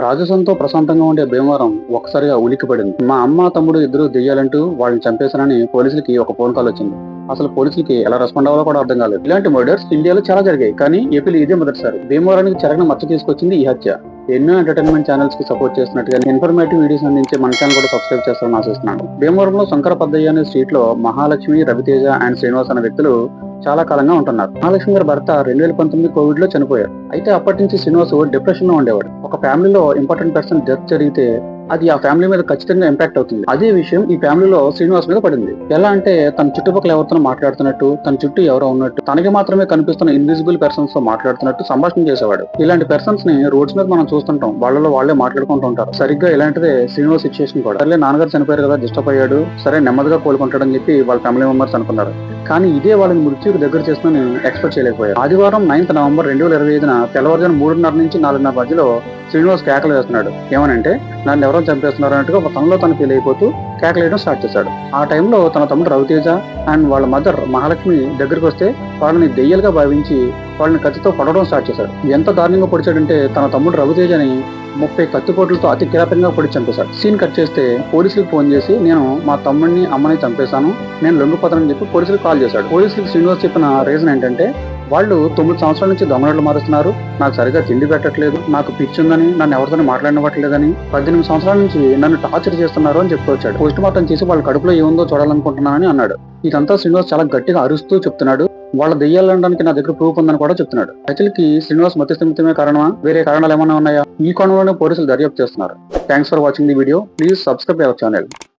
రాజసంతో ప్రశాంతంగా ఉండే భీమవరం ఒక్కసారిగా ఉలిక్కిపడింది. మా అమ్మ తమ్ముడు ఇద్దరు దెయ్యాలంటూ వాళ్ళని చంపేశానని పోలీసులకి ఒక ఫోన్ కాల్ వచ్చింది. అసలు పోలీసులకి ఎలా రెస్పాండ్ అవ్వాలో కూడా అర్థం కాలేదు. ఇలాంటి మర్డర్స్ ఇండియాలో చాలా జరిగాయి. కానీ ఏపీలో ఇదే మొదటిసారి. భీమవరానికి చెరగని మచ్చ తీసుకొచ్చింది ఈ హత్య. ఎన్నో ఎంటర్టైన్మెంట్ ఛానల్స్కి సపోర్ట్ చేస్తున్నట్టుగా ఇన్ఫర్మేటివ్ వీడియోస్ అందించే మన ఛానల్ కూడా సబ్స్క్రైబ్ చేస్తారని ఆశిస్తున్నాను. భీమవరంలో శంకర పద్దయ్య అనే స్ట్రీట్లో మహాలక్ష్మి రవితేజ అండ్ శ్రీనివాస్ అనే వ్యక్తులు చాలా కాలంగా ఉంటున్నారు. మహాలక్ష్మి గారి భర్త రెండు వేల పంతొమ్మిది కోవిడ్లో చనిపోయారు. అయితే అప్పటి నుంచి శ్రీనివాస్ డిప్రెషన్లో ఉండేవాడు. ఒక ఫ్యామిలీలో ఇంపార్టెంట్ పర్సన్ డెత్ జరిగితే అది ఆ ఫ్యామిలీ మీద ఖచ్చితంగా ఇంపాక్ట్ అవుతుంది. అదే విషయం ఈ ఫ్యామిలీలో శ్రీనివాస్ మీద పడింది. ఎలా అంటే తన చుట్టుపక్కల ఎవరితో మాట్లాడుతున్నట్టు తన చుట్టూ ఎవరో ఉన్నట్టు తనకి మాత్రమే కనిపిస్తున్న ఇన్విజిబుల్ పర్సన్స్తో మాట్లాడుతున్నట్టు సంభాషణ చేసేవాడు. ఇలాంటి పర్సన్స్ని రోడ్స్ మీద మనం చూస్తుంటాం. వాళ్ళలో వాళ్ళే మాట్లాడుకుంటూ ఉంటారు. సరిగ్గా ఇలాంటిదే శ్రీనివాస్ సిచ్యువేషన్ కూడా. సరే నాన్నగారు చనిపోయారు కదా డిస్టర్బ్ అయ్యాడు. సరే నెమ్మదిగా కోలుకుంటాడని చెప్పి వాళ్ళ ఫ్యామిలీ మెంబర్స్ అనుకున్నారు. కానీ ఇదే వాళ్ళని మృత్యుకు దగ్గర చేస్తుందని ఎక్స్పెక్ట్ చేయలేకపోయారు. ఆదివారం నైన్త్ నవంబర్ రెండు వేల ఇరవై ఐదున తెల్లవారుజాము మూడున్నర నుంచి నాలుగున్నర మధ్యలో శ్రీనివాస్ కేకలు వేస్తున్నాడు. ఏమనంటే నన్ను ఎవరో చంపేస్తున్నారు అన్నట్టుగా ఒక తనలో తను ఫీల్ అయిపోతూ కేకలేయడం స్టార్ట్ చేశాడు. ఆ టైంలో తన తమ్ముడు రవితేజ అండ్ వాళ్ళ మదర్ మహాలక్ష్మి దగ్గరికి వస్తే వాళ్ళని దెయ్యాలుగా భావించి వాళ్ళని కత్తితో పడవడం స్టార్ట్ చేశాడు. ఎంత దారుణంగా పొడిచాడంటే తన తమ్ముడు రవితేజని ముప్పై కత్తిపోట్లతో అతి కిరాతంగా పొడి చంపేశాడు. సీన్ కట్ చేస్తే పోలీసులకు ఫోన్ చేసి నేను మా తమ్ముడిని అమ్మని చంపేశాను. నేను లొంగిపోతానని చెప్పి పోలీసులకు కాల్ చేశాడు. పోలీసులకు శ్రీనివాస్ చెప్పిన రీజన్ ఏంటంటే వాళ్ళు తొమ్మిది సంవత్సరాల నుంచి దొంగనట్లు మారుస్తున్నారు. నాకు సరిగా తిండి పెట్టట్లేదు. నాకు పిచ్చిందని నన్ను ఎవరితో మాట్లాడినట్లేదని పద్దెనిమిది సంవత్సరాల నుంచి నన్ను టార్చర్ చేస్తున్నారు అని చెప్పుకొచ్చాడు పోస్ట్ మార్టం చేసి వాళ్ళ కడుపులో ఏముందో చూడాలనుకుంటున్నానని అన్నాడు. ఇదంతా శ్రీనివాస్ చాలా గట్టిగా అరుస్తూ చెప్తున్నాడు. వాళ్ళ దెయ్యాలనడానికి నా దగ్గర ప్రూఫ్ ఉందని కూడా చెప్తున్నాడు. రైతులకి శ్రీనివాస్ మధ్యస్థిమితమే కారణమా? వేరే కారణాలు ఏమైనా ఉన్నాయా? ఈ కోణంలోనే పోలీసులు దర్యాప్తు చేస్తున్నారు. Thanks for watching the video please subscribe our channel